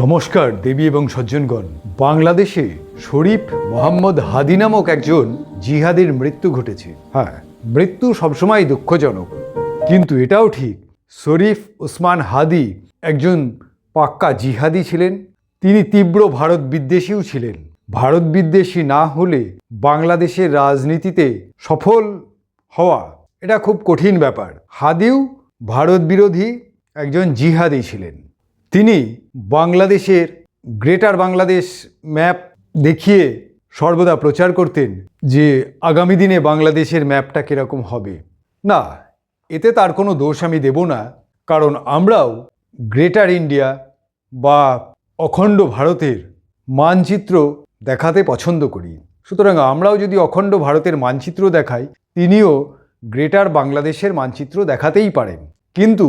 নমস্কার, দেবী এবং সজ্জনগণ। বাংলাদেশে শরীফ মোহাম্মদ হাদি নামক একজন জিহাদির মৃত্যু ঘটেছে। হ্যাঁ মৃত্যু সবসময় দুঃখজনক। কিন্তু এটাও ঠিক, শরীফ ওসমান হাদি একজন পাক্কা জিহাদি ছিলেন। তিনি তীব্র ভারত বিদ্বেষীও ছিলেন। ভারত বিদ্বেষী না হলে বাংলাদেশের রাজনীতিতে সফল হওয়া এটা খুব কঠিন ব্যাপার। হাদিও ভারত বিরোধী একজন জিহাদি ছিলেন। তিনি বাংলাদেশের গ্রেটার বাংলাদেশ ম্যাপ দেখিয়ে সর্বদা প্রচার করতেন যে আগামী দিনে বাংলাদেশের ম্যাপটা কীরকম হবে। না, এতে তার কোনো দোষ আমি দেব না, কারণ আমরাও গ্রেটার ইন্ডিয়া বা অখণ্ড ভারতের মানচিত্র দেখাতে পছন্দ করি। সুতরাং আমরাও যদি অখণ্ড ভারতের মানচিত্র দেখাই, তিনিও গ্রেটার বাংলাদেশের মানচিত্র দেখাতেই পারেন। কিন্তু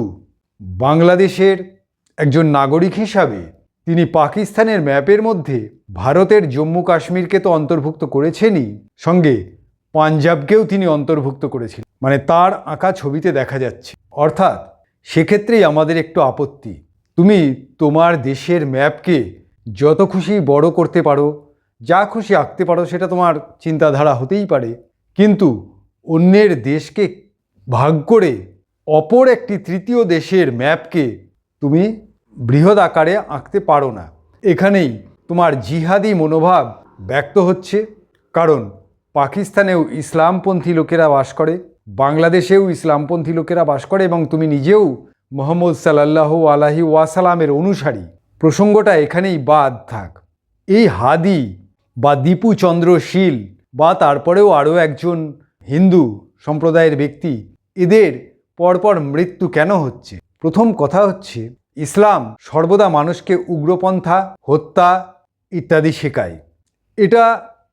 বাংলাদেশের একজন নাগরিক হিসাবে, তিনি পাকিস্তানের ম্যাপের মধ্যে ভারতের জম্মু কাশ্মীরকে তো অন্তর্ভুক্ত করেছেনই, সঙ্গে পাঞ্জাবকেও তিনি অন্তর্ভুক্ত করেছিলেন। মানে তার আঁকা ছবিতে দেখা যাচ্ছে। অর্থাৎ সেক্ষেত্রেই আমাদের একটু আপত্তি। তুমি তোমার দেশের ম্যাপকে যত খুশি বড় করতে পারো, যা খুশি আঁকতে পারো সেটা তোমার চিন্তাধারা হতেই পারে। কিন্তু অন্যের দেশকে ভাগ করে অপর একটি তৃতীয় দেশের ম্যাপকে তুমি বৃহৎ আকারে আঁকতে পারো না। এখানেই তোমার জিহাদি মনোভাব ব্যক্ত হচ্ছে। কারণ পাকিস্তানেও ইসলামপন্থী লোকেরা বাস করে, বাংলাদেশেও ইসলামপন্থী লোকেরা বাস করে এবং তুমি নিজেও মোহাম্মদ সাল্লাহ আলাহি ওয়াসালামের অনুসারী। প্রসঙ্গটা এখানেই বাদ থাক। এই হাদি বা দীপু চন্দ্র শীল বা তারপরেও আরও একজন হিন্দু সম্প্রদায়ের ব্যক্তি, এদের পরপর মৃত্যু কেন হচ্ছে? প্রথম কথা হচ্ছে ইসলাম সর্বদা মানুষকে উগ্রপন্থা, হত্যা ইত্যাদি শেখায়। এটা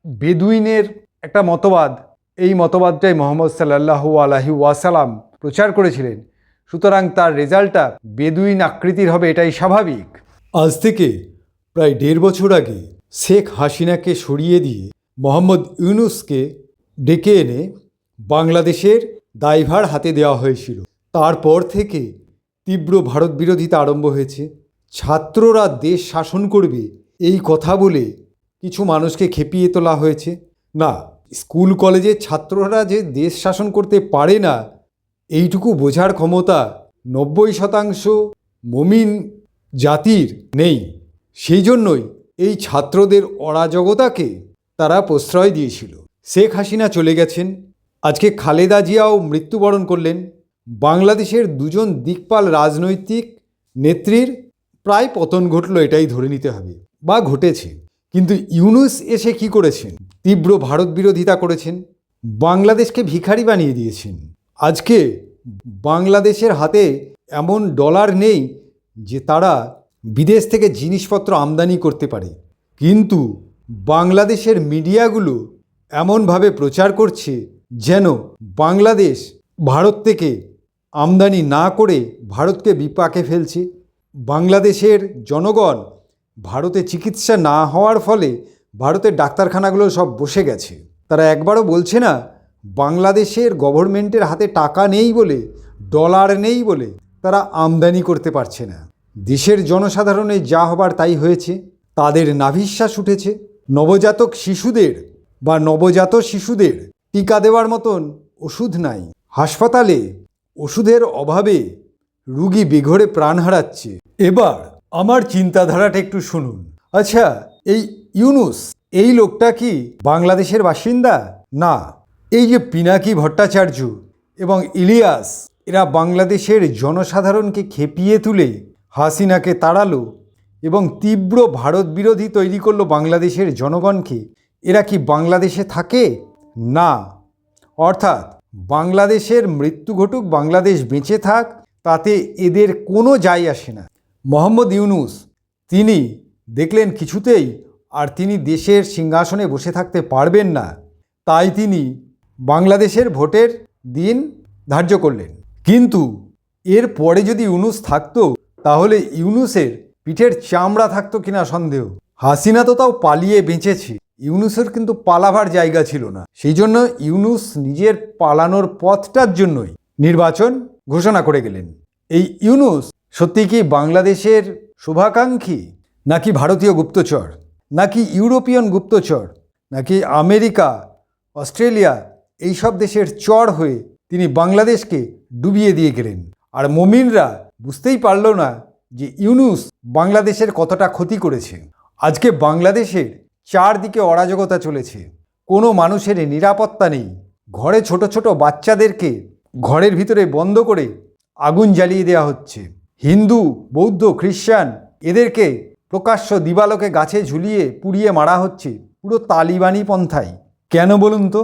বেদুইনের একটা মতবাদ। এই মতবাদটাই মোহাম্মদ সাল্লাহ আলাহি ওয়াসালাম প্রচার করেছিলেন। সুতরাং তার রেজাল্টটা বেদুইন আকৃতির হবে, এটাই স্বাভাবিক। আজ থেকে প্রায় দেড় বছর আগে শেখ হাসিনাকে সরিয়ে দিয়ে মোহাম্মদ ইউনুসকে ডেকে এনে বাংলাদেশের দায়ভার হাতে দেওয়া হয়েছিল। তারপর থেকে তীব্র ভারত বিরোধিতা আরম্ভ হয়েছে। ছাত্ররা দেশ শাসন করবে, এই কথা বলে কিছু মানুষকে খেপিয়ে তোলা হয়েছে। না, স্কুল, কলেজের ছাত্ররা যে দেশ শাসন করতে পারে না, এইটুকু বোঝার ক্ষমতা নব্বই শতাংশ মমিন জাতির নেই। সেই জন্যই এই ছাত্রদের অরাজকতাকে তারা প্রশ্রয় দিয়েছিল। শেখ হাসিনা চলে গেছেন, আজকে খালেদা জিয়াও মৃত্যুবরণ করলেন। বাংলাদেশের দুজন দিকপাল রাজনৈতিক নেত্রীর প্রায় পতন ঘটল, এটাই ধরে নিতে হবে। বা ঘটেছে। কিন্তু ইউনুস এসে কি করেছেন? তীব্র ভারত বিরোধিতা করেছেন। বাংলাদেশকে ভিখারি বানিয়ে দিয়েছেন। আজকে বাংলাদেশের হাতে এমন ডলার নেই যে তারা বিদেশ থেকে জিনিসপত্র আমদানি করতে পারে। কিন্তু বাংলাদেশের মিডিয়াগুলো এমনভাবে প্রচার করছে যেন বাংলাদেশ ভারত থেকে আমদানি না করে ভারতকে বিপাকে ফেলছে। বাংলাদেশের জনগণ ভারতে চিকিৎসা না হওয়ার ফলে ভারতের ডাক্তারখানাগুলো সব বসে গেছে। তারা একবারও বলছে না, বাংলাদেশের গভর্নমেন্টের হাতে টাকা নেই বলে, ডলার নেই বলে তারা আমদানি করতে পারছে না। দেশের জনসাধারণের যা হবার তাই হয়েছে, তাদের নাভিশ্বাস উঠেছে। নবজাতক শিশুদের বা নবজাত শিশুদের টিকা দেওয়ার মতন ওষুধ নাই। হাসপাতালে ওষুধের অভাবে রুগী বেঘরে প্রাণ হারাচ্ছে। এবার আমার চিন্তাধারাটা একটু শুনুন। আচ্ছা এই ইউনুস, এই লোকটা কি বাংলাদেশের বাসিন্দা? না। এই যে পিনাকি ভট্টাচার্য এবং ইলিয়াস, এরা বাংলাদেশের জনসাধারণকে খেপিয়ে তুলে হাসিনাকে তাড়ালো এবং তীব্র ভারত বিরোধী তৈরি করল বাংলাদেশের জনগণকে। এরা কি বাংলাদেশে থাকে? না। অর্থাৎ বাংলাদেশের মৃত্যু ঘটুক, বাংলাদেশ বেঁচে থাক, তাতে এদের কোনো যায় আসে না। মোহাম্মদ ইউনুস, তিনি দেখলেন কিছুতেই আর তিনি দেশের সিংহাসনে বসে থাকতে পারবেন না। তাই তিনি বাংলাদেশের ভোটের দিন ধার্য করলেন। কিন্তু এর পরে যদি ইউনুস থাকতো, তাহলে ইউনুসের পিঠের চামড়া থাকতো কিনা সন্দেহ। হাসিনা তো তাও পালিয়ে বেঁচেছে। ইউনুসের কিন্তু পালাবার জায়গা ছিল না। সেই জন্য ইউনুস নিজের পালানোর পথটার জন্যই নির্বাচন ঘোষণা করে গেলেন। এই ইউনুস সত্যি কি বাংলাদেশের শুভাকাঙ্ক্ষী, নাকি ভারতীয় গুপ্তচর, নাকি ইউরোপিয়ান গুপ্তচর, নাকি আমেরিকা, অস্ট্রেলিয়া, এইসব দেশের চর হয়ে তিনি বাংলাদেশকে ডুবিয়ে দিয়ে গেলেন। আর মমিনরা বুঝতেই পারল না যে ইউনুস বাংলাদেশের কতটা ক্ষতি করেছে। আজকে বাংলাদেশের চারদিকে অরাজকতা চলেছে। কোনো মানুষের নিরাপত্তা নেই। ঘরে ছোট ছোট বাচ্চাদেরকে ঘরের ভিতরে বন্ধ করে আগুন জ্বালিয়ে দেওয়া হচ্ছে। হিন্দু, বৌদ্ধ খ্রিস্টান এদেরকে প্রকাশ্য দিবালোকে গাছে ঝুলিয়ে পুড়িয়ে মারা হচ্ছে পুরো তালিবানি পন্থায়। কেন বলুন তো?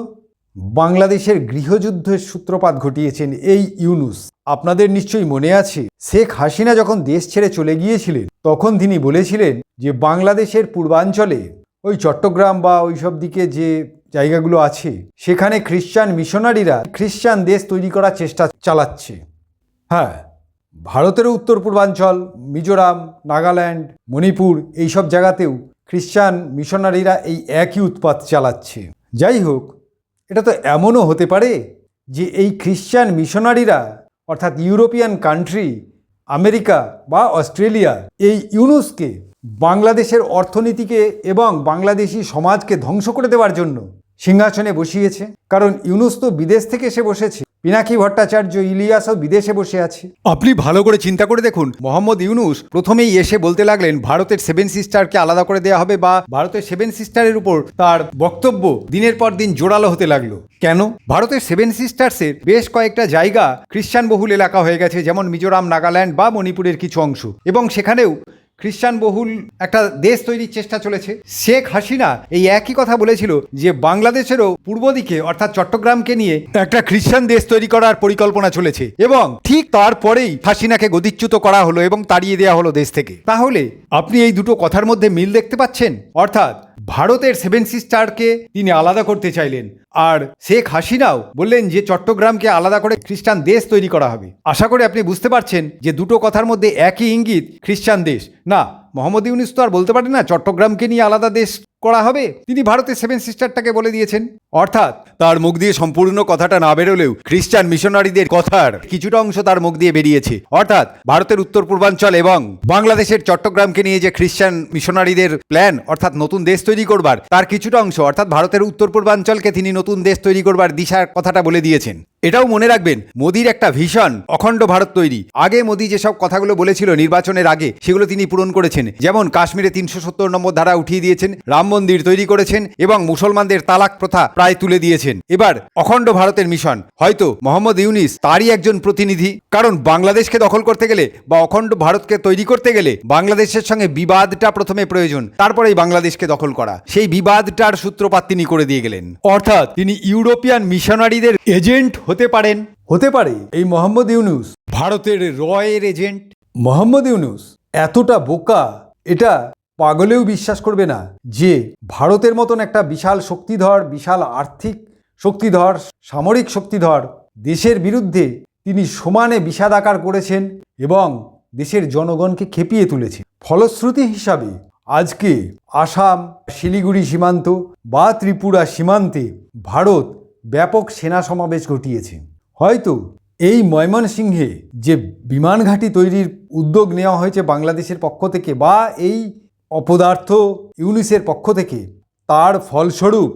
বাংলাদেশের গৃহযুদ্ধের সূত্রপাত ঘটিয়েছেন এই ইউনুস। আপনাদের নিশ্চয়ই মনে আছে, শেখ হাসিনা যখন দেশ ছেড়ে চলে গিয়েছিলেন, তখন তিনি বলেছিলেন যে, বাংলাদেশের পূর্বাঞ্চলে ওই চট্টগ্রাম বা ওই সব দিকে যে জায়গাগুলো আছে, সেখানে খ্রিস্টান মিশনারিরা খ্রিস্টান দেশ তৈরি করার চেষ্টা চালাচ্ছে। হ্যাঁ ভারতের উত্তর পূর্বাঞ্চল মিজোরাম, নাগাল্যান্ড, মণিপুর এই সব জায়গাতেও খ্রিস্টান মিশনারিরা এই একই উৎপাত চালাচ্ছে। যাই হোক, এটা তো এমনও হতে পারে যে এই খ্রিস্টান মিশনারিরা, অর্থাৎ ইউরোপিয়ান কান্ট্রি, আমেরিকা বা অস্ট্রেলিয়া, এই ইউনুসকে বাংলাদেশের অর্থনীতিকে এবং বাংলাদেশি সমাজকে ধ্বংস করে দেওয়ার জন্য সিংহাসনে বসিয়েছে। কারণ ইউনুস তো বিদেশ থেকে এসে বসেছে। পিনাকি ভট্টাচার্য ইলিয়াসও বিদেশে বসে আছে। আপনি ভালো করে চিন্তা করে দেখুন, মোহাম্মদ ইউনুস প্রথমেই এসে বলতে লাগলেন, ভারতের সেভেন সিস্টারকে আলাদা করে দেওয়া হবে বা ভারতের সেভেন সিস্টারের উপর তার বক্তব্য দিনের পর দিন জোরালো হতে লাগল। কেন? ভারতের সেভেন সিস্টার্সের বেশ কয়েকটা জায়গা খ্রিস্টান বহুল এলাকা হয়ে গেছে, যেমন মিজোরাম, নাগাল্যান্ড বা মণিপুরের কিছু অংশ। এবং সেখানেও খ্রিস্টান বহুল একটা দেশ তৈরির চেষ্টা চলেছে। শেখ হাসিনা এই একই কথা বলেছিল যে বাংলাদেশেরও পূর্ব দিকে, অর্থাৎ চট্টগ্রামকে নিয়ে একটা খ্রিস্টান দেশ তৈরি করার পরিকল্পনা চলেছে এবং ঠিক তারপরেই হাসিনাকে গদিচ্যুত করা হলো এবং তাড়িয়ে দেওয়া হলো দেশ থেকে। তাহলে আপনি এই দুটো কথার মধ্যে মিল দেখতে পাচ্ছেন? অর্থাৎ ভারতের সেভেন সিস্টারকে তিনি আলাদা করতে চাইলেন। আর শেখ হাসিনাও বললেন যে, চট্টগ্রামকে আলাদা করে খ্রিস্টান দেশ তৈরি করা হবে। আশা করি আপনি বুঝতে পারছেন যে, দুটো কথার মধ্যে একই ইঙ্গিত, খ্রিস্টান দেশ। না মোহাম্মদ ইউনিস তো আর বলতে পারে না, চট্টগ্রামকে নিয়ে আলাদা দেশ করা হবে। তিনি ভারতের সেভেন সিস্টারটাকে বলে দিয়েছেন। অর্থাৎ তার মুখ দিয়ে সম্পূর্ণ কথাটা না বেরোলেও খ্রিস্টান মিশনারিদের কথার কিছুটা অংশ তার মুখ দিয়ে বেরিয়েছে। অর্থাৎ ভারতের উত্তর পূর্বাঞ্চল এবং বাংলাদেশের চট্টগ্রামকে নিয়ে যে খ্রিস্টান মিশনারিদের প্ল্যান অর্থাৎ নতুন দেশ তৈরি করবার, তার কিছুটা অংশ, অর্থাৎ ভারতের উত্তর পূর্বাঞ্চলকে তিনি নতুন দেশ তৈরি করবার দিশার কথাটা বলে দিয়েছেন। এটাও মনে রাখবেন, মোদির একটা ভীষণ অখণ্ড ভারত তৈরি। আগে মোদি যেসব কথাগুলো বলেছিল নির্বাচনের আগে, সেগুলো তিনি পূরণ করেছেন। যেমন কাশ্মীরে তিনশো সত্তর নম্বর ধারা উঠিয়ে দিয়েছেন, রাম মন্দির তৈরি করেছেন এবং মুসলমানদের তালাক প্রথা প্রায় তুলে দিয়েছেন। এবার অখণ্ড ভারতের মিশন। হয়তো মোহাম্মদ ইউনিস তারই একজন প্রতিনিধি। কারণ বাংলাদেশকে দখল করতে গেলে বা অখণ্ড ভারতকে তৈরি করতে গেলে বাংলাদেশের সঙ্গে বিবাদটা প্রথমে প্রয়োজন, তারপরেই বাংলাদেশকে দখল করা। সেই বিবাদটার সূত্রপাত তিনি করে দিয়ে গেলেন। অর্থাৎ তিনি ইউরোপিয়ান মিশনারিদের এজেন্ট হতে পারেন। হতে পারে। এই মোহাম্মদ ইউনুস। ভারতের রয়ের এজেন্ট। মোহাম্মদ ইউনুস এতটা বোকা এটা পাগলেও বিশ্বাস করবে না যে ভারতের মতন একটা বিশাল শক্তিধর বিশাল আর্থিক শক্তিধর সামরিক শক্তিধর দেশের বিরুদ্ধে তিনি সমানে বিষাদাকার করেছেন এবং দেশের জনগণকে খেপিয়ে তুলেছে ফলশ্রুতি হিসাবে আজকে আসাম শিলিগুড়ি সীমান্ত বা ত্রিপুরা সীমান্তে ভারত ব্যাপক সেনা সমাবেশ ঘটিয়েছে। হয়তো এই ময়মনসিংহে যে বিমান ঘাঁটি তৈরির উদ্যোগ নেওয়া হয়েছে বাংলাদেশের পক্ষ থেকে বা এই অপদার্থ ইউনিসের পক্ষ থেকে, তার ফলস্বরূপ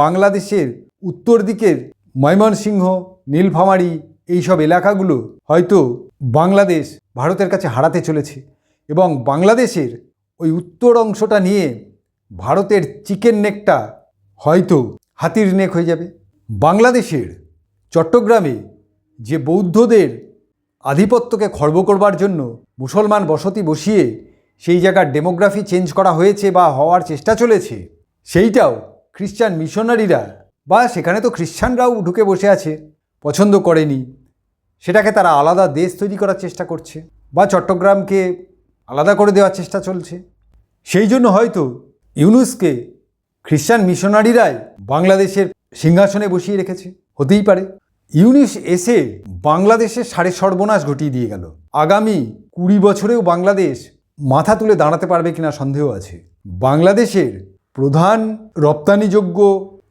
বাংলাদেশের উত্তর দিকের ময়মনসিংহ, নীলফামারী এইসব এলাকাগুলো হয়তো বাংলাদেশ ভারতের কাছে হারাতে চলেছে এবং বাংলাদেশের ওই উত্তর অংশটা নিয়ে ভারতের চিকেন নেকটা হয়তো হাতির নেক হয়ে যাবে। বাংলাদেশের চট্টগ্রামে যে বৌদ্ধদের আধিপত্যকে খর্ব করবার জন্য মুসলমান বসতি বসিয়ে সেই জায়গার ডেমোগ্রাফি চেঞ্জ করা হয়েছে বা হওয়ার চেষ্টা চলেছে, সেইটাও খ্রিস্টান মিশনারিরা বা সেখানে তো খ্রিস্টানরাও ঢুকে বসে আছে, পছন্দ করেনি। সেটাকে তারা আলাদা দেশ তৈরি করার চেষ্টা করছে বা চট্টগ্রামকে আলাদা করে দেওয়ার চেষ্টা চলছে। সেই জন্য হয়তো ইউনুসকে খ্রিস্টান মিশনারিরাই বাংলাদেশের সিংহাসনে বসিয়ে রেখেছে। হতেই পারে। ইউনিস এসে বাংলাদেশের সাড়ে সর্বনাশ ঘটিয়ে দিয়ে গেল। আগামী কুড়ি বছরেও বাংলাদেশ মাথা তুলে দাঁড়াতে পারবে কিনা সন্দেহ আছে। বাংলাদেশের প্রধান রপ্তানিযোগ্য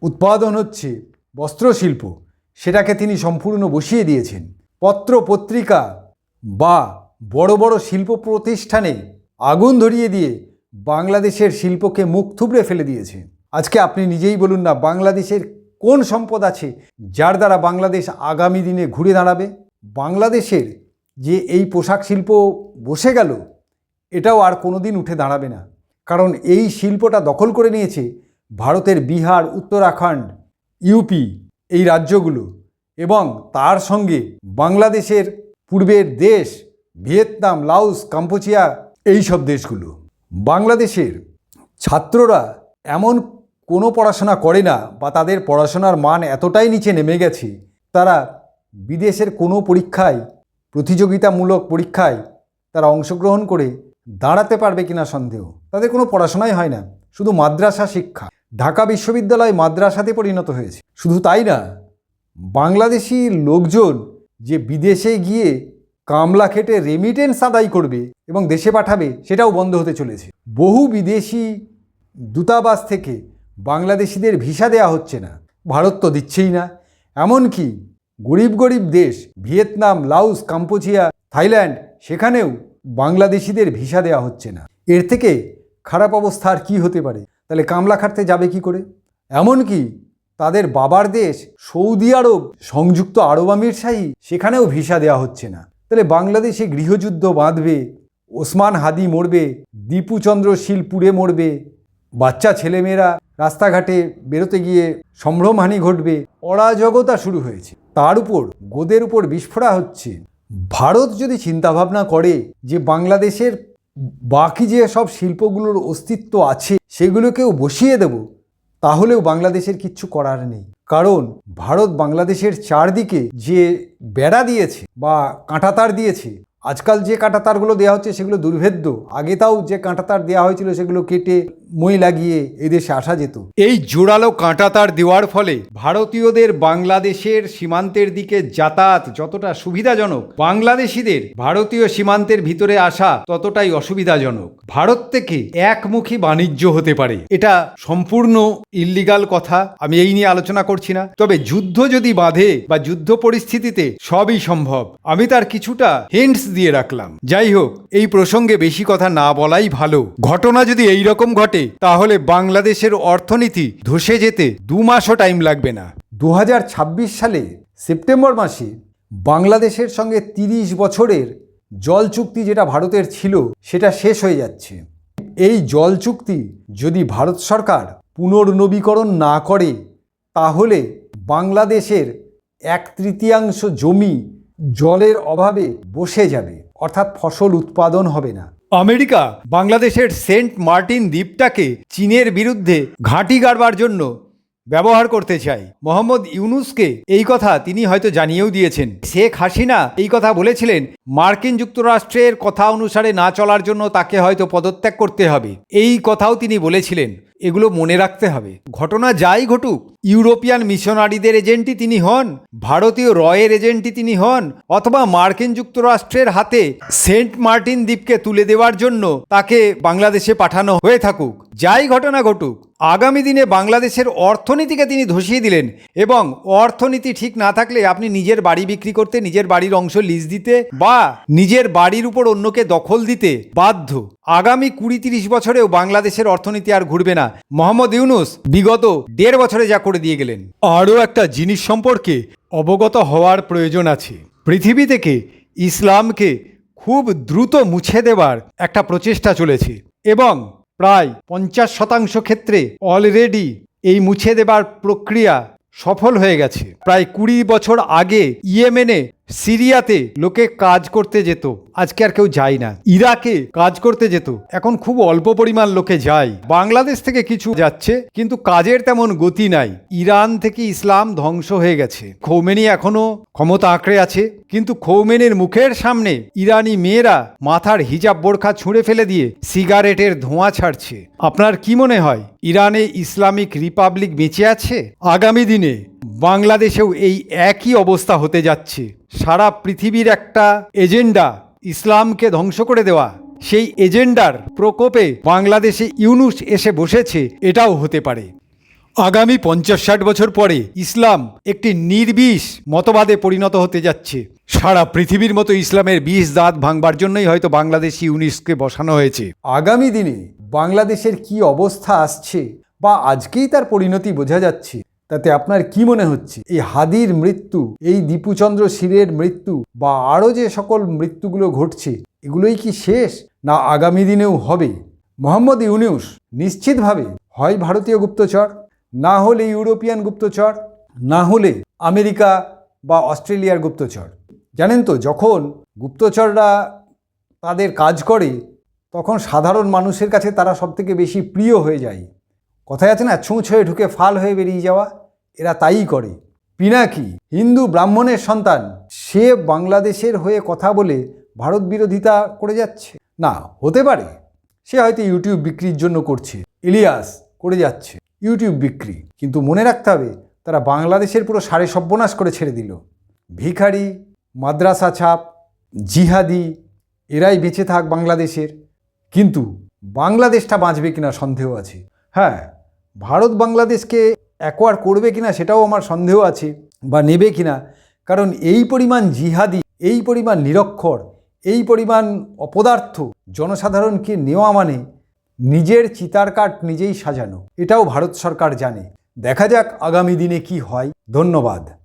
উৎপাদন হচ্ছে বস্ত্রশিল্প। সেটাকে তিনি সম্পূর্ণ বসিয়ে দিয়েছেন। পত্র পত্রিকা বা বড় বড় শিল্প প্রতিষ্ঠানে আগুন ধরিয়ে দিয়ে বাংলাদেশের শিল্পকে মুখ থুবড়ে ফেলে দিয়েছে। আজকে আপনি নিজেই বলুন না, বাংলাদেশের কোন সম্পদ আছে যার দ্বারা বাংলাদেশ আগামী দিনে ঘুরে দাঁড়াবে? বাংলাদেশের যে এই পোশাক শিল্প বসে গেল, এটাও আর কোনোদিন উঠে দাঁড়াবে না। কারণ এই শিল্পটা দখল করে নিয়েছে ভারতের বিহার, উত্তরাখণ্ড, ইউপি এই রাজ্যগুলো এবং তার সঙ্গে বাংলাদেশের পূর্বের দেশ, ভিয়েতনাম লাউস কাম্পোচিয়া এই সব দেশগুলো। বাংলাদেশের ছাত্ররা এমন কোনো পড়াশোনা করে না বা তাদের পড়াশোনার মান এতটাই নিচে নেমে গেছে, তারা বিদেশের কোনো পরীক্ষায়, প্রতিযোগিতামূলক পরীক্ষায় তারা অংশগ্রহণ করে দাঁড়াতে পারবে কিনা সন্দেহ। তাদের কোনো পড়াশোনাই হয় না, শুধু মাদ্রাসা শিক্ষা। ঢাকা বিশ্ববিদ্যালয় মাদ্রাসাতে পরিণত হয়েছে। শুধু তাই না, বাংলাদেশি লোকজন যে বিদেশে গিয়ে কামলা খেটে রেমিটেন্স আদায় করবে এবং দেশে পাঠাবে, সেটাও বন্ধ হতে চলেছে। বহু বিদেশি দূতাবাস থেকে বাংলাদেশিদের ভিসা দেওয়া হচ্ছে না, ভারত তো দিচ্ছেই না। এমনকি গরিব গরিব দেশ, ভিয়েতনাম লাউস কাম্পোচিয়া, থাইল্যান্ড, সেখানেও বাংলাদেশিদের ভিসা দেওয়া হচ্ছে না। এর থেকে খারাপ অবস্থা আর কী হতে পারে? তাহলে কামলা খাটতে যাবে কি করে? এমনকি তাদের বাবার দেশ, সৌদি আরব, সংযুক্ত আরব আমিরশাহী, সেখানেও ভিসা দেওয়া হচ্ছে না। তাহলে বাংলাদেশে গৃহযুদ্ধ বাঁধবে, ওসমান হাদি মরবে, দীপুচন্দ্র শীল পুড়ে মরবে, বাচ্চা ছেলেমেয়েরা রাস্তাঘাটে বেরোতে গিয়ে সম্ভ্রমহানি ঘটবে, অরাজকতা শুরু হয়েছে। তার উপর, গোদের উপর বিস্ফোরা হচ্ছে। ভারত যদি চিন্তাভাবনা করে যে বাংলাদেশের বাকি যে সব শিল্পগুলোর অস্তিত্ব আছে, সেগুলোকেও বসিয়ে দেব, তাহলেও বাংলাদেশের কিচ্ছু করার নেই। কারণ, ভারত বাংলাদেশের চারদিকে যে বেড়া দিয়েছে বা কাঁটাতার দিয়েছে আজকাল যে কাঁটাতারগুলো দেওয়া হচ্ছে সেগুলো দুর্ভেদ্য। আগে তাও যে কাঁটাতার দেওয়া হয়েছিল সেগুলো কেটে মই লাগিয়ে এদেশে আসা যেত। এই জোরালো কাঁটাতার দেওয়ার ফলে ভারতীয়দের বাংলাদেশের সীমান্তের দিকে যাতায়াত যতটা সুবিধাজনক, বাংলাদেশিদের ভারতীয় সীমান্তের ভিতরে আসা ততটাই অসুবিধাজনক। ভারত থেকে একমুখী বাণিজ্য হতে পারে। এটা সম্পূর্ণ ইল্লিগাল কথা, আমি এই নিয়ে আলোচনা করছি না। তবে যুদ্ধ যদি বাঁধে বা যুদ্ধ পরিস্থিতিতে সবই সম্ভব, আমি তার কিছুটা হিন্টস দিয়ে রাখলাম। যাই হোক, এই প্রসঙ্গে বেশি কথা না বলাই ভালো। ঘটনা যদি এই রকম ঘটে, তাহলে বাংলাদেশের অর্থনীতি ধসে যেতে দু মাসও টাইম লাগবে না। দু হাজার ছাব্বিশ সালে সেপ্টেম্বর মাসে বাংলাদেশের সঙ্গে তিরিশ বছরের জল চুক্তি যেটা ভারতের ছিল, সেটা শেষ হয়ে যাচ্ছে। এই জল চুক্তি যদি ভারত সরকার পুনর্নবীকরণ না করে, তাহলে বাংলাদেশের এক তৃতীয়াংশ জমি জলের অভাবে বসে যাবে, অর্থাৎ ফসল উৎপাদন হবে না। আমেরিকা বাংলাদেশের সেন্ট মার্টিন দ্বীপটাকে চীনের বিরুদ্ধে ঘাঁটি গাড়বার জন্য ব্যবহার করতে চাই মোহাম্মদ ইউনুসকে এই কথা তিনি হয়তো জানিয়েও দিয়েছেন। শেখ হাসিনা এই কথা বলেছিলেন, মার্কিন যুক্তরাষ্ট্রের কথা অনুসারে না চলার জন্য তাকে হয়তো পদত্যাগ করতে হবে। এই কথাও তিনি বলেছিলেন। এগুলো মনে রাখতে হবে। ঘটনা যাই ঘটুক, ইউরোপিয়ান মিশনারিদের এজেন্টই তিনি হন, ভারতীয় রয়ের এজেন্টই তিনি হন, অথবা মার্কিন যুক্তরাষ্ট্রের হাতে সেন্ট মার্টিন দ্বীপকে তুলে দেওয়ার জন্য তাকে বাংলাদেশে পাঠানো হয়ে থাকুক। যাই ঘটনা ঘটুক, আগামী দিনে বাংলাদেশের অর্থনীতিকে তিনি ধসিয়ে দিলেন এবং অর্থনীতি ঠিক না থাকলে আপনি নিজের বাড়ি বিক্রি করতে, নিজের বাড়ির অংশ লিজ দিতে বা নিজের বাড়ির উপর অন্যকে দখল দিতে বাধ্য। আগামী কুড়ি তিরিশ বছরেও বাংলাদেশের অর্থনীতি আর ঘুরবে না। মোহাম্মদ ইউনুস বিগত দেড় বছরে যা করে দিয়ে গেলেন। আরও একটা জিনিস সম্পর্কে অবগত হওয়ার প্রয়োজন আছে। পৃথিবী থেকে ইসলামকে খুব দ্রুত মুছে দেবার একটা প্রচেষ্টা চলেছে এবং প্রায় পঞ্চাশ শতাংশ ক্ষেত্রে অলরেডি এই মুছে দেবার প্রক্রিয়া সফল হয়ে গেছে। প্রায় কুড়ি বছর আগে ইয়েমেনে সিরিয়াতে লোকে কাজ করতে যেত। আজকে আর কেউ যায় না। ইরাকে কাজ করতে যেত। এখন খুব অল্প পরিমাণ লোকে যায়। বাংলাদেশ থেকে কিছু যাচ্ছে, কিন্তু কাজের তেমন গতি নাই। ইরান থেকে ইসলাম ধ্বংস হয়ে গেছে। খৌমেনি এখনও ক্ষমতা আঁকড়ে আছে। কিন্তু খৌমেনির মুখের সামনে ইরানি মেয়েরা মাথার হিজাব বোরখা ছুঁড়ে ফেলে দিয়ে সিগারেটের ধোঁয়া ছাড়ছে। আপনার কি মনে হয়, ইরানে ইসলামিক রিপাবলিক বেঁচে আছে? আগামী দিনে বাংলাদেশেও এই একই অবস্থা হতে যাচ্ছে। সারা পৃথিবীর একটা এজেন্ডা ইসলামকে ধ্বংস করে দেওয়া, সেই এজেন্ডার প্রকোপে বাংলাদেশে ইউনুস এসে বসেছে, এটাও হতে পারে। আগামী পঞ্চাশ ষাট বছর পরে ইসলাম একটি নির্বিষ মতবাদে পরিণত হতে যাচ্ছে। সারা পৃথিবীর মতো ইসলামের বিষ দাঁত ভাঙবার জন্যই হয়তো বাংলাদেশি ইউনিসকে বসানো হয়েছে। আগামী দিনে বাংলাদেশের কি অবস্থা আসছে বা আজকেই তার পরিণতি বোঝা যাচ্ছে তাতে আপনার কি মনে হচ্ছে? এই হাদির মৃত্যু, এই দীপুচন্দ্র শিরের মৃত্যু বা আরও যে সকল মৃত্যুগুলো ঘটছে, এগুলোই কি শেষ না আগামী দিনেও হবে? মোহাম্মদ ইউনিউস নিশ্চিতভাবে হয় ভারতীয় গুপ্তচর, না হলে ইউরোপিয়ান গুপ্তচর, না হলে আমেরিকা বা অস্ট্রেলিয়ার গুপ্তচর। জানেন তো, যখন গুপ্তচররা তাদের কাজ করে, তখন সাধারণ মানুষের কাছে তারা সবথেকে বেশি প্রিয় হয়ে যায়। কথায় আছে না ছুঁচ হয়ে ঢুকে ফাল হয়ে বেরিয়ে যাওয়া? এরা তাই করে। পিনাকি, হিন্দু ব্রাহ্মণের সন্তান, সে বাংলাদেশের হয়ে কথা বলে ভারত বিরোধিতা করে যাচ্ছে? না, হতে পারে। সে হয়তো ইউটিউব বিক্রির জন্য করছে, ইলিয়াস করে যাচ্ছে, ইউটিউব বিক্রি। কিন্তু মনে রাখতে হবে, তারা বাংলাদেশের পুরো সাড়ে সর্বনাশ করে ছেড়ে দিল। ভিখারি, মাদ্রাসা ছাপ, জিহাদি, এরাই বেঁচে থাক বাংলাদেশের। কিন্তু বাংলাদেশটা বাঁচবে কিনা সন্দেহ আছে। হ্যাঁ ভারত বাংলাদেশকে অ্যাকোয়ার করবে কিনা সেটাও আমার সন্দেহ আছে বা নেবে কিনা। কারণ এই পরিমাণ জিহাদি, এই পরিমাণ নিরক্ষর, এই পরিমাণ অপদার্থ জনসাধারণকে নেওয়া মানে নিজের চিতার কাঠ নিজেই সাজানো। এটাও ভারত সরকার জানে। দেখা যাক আগামী দিনে কি হয়। ধন্যবাদ।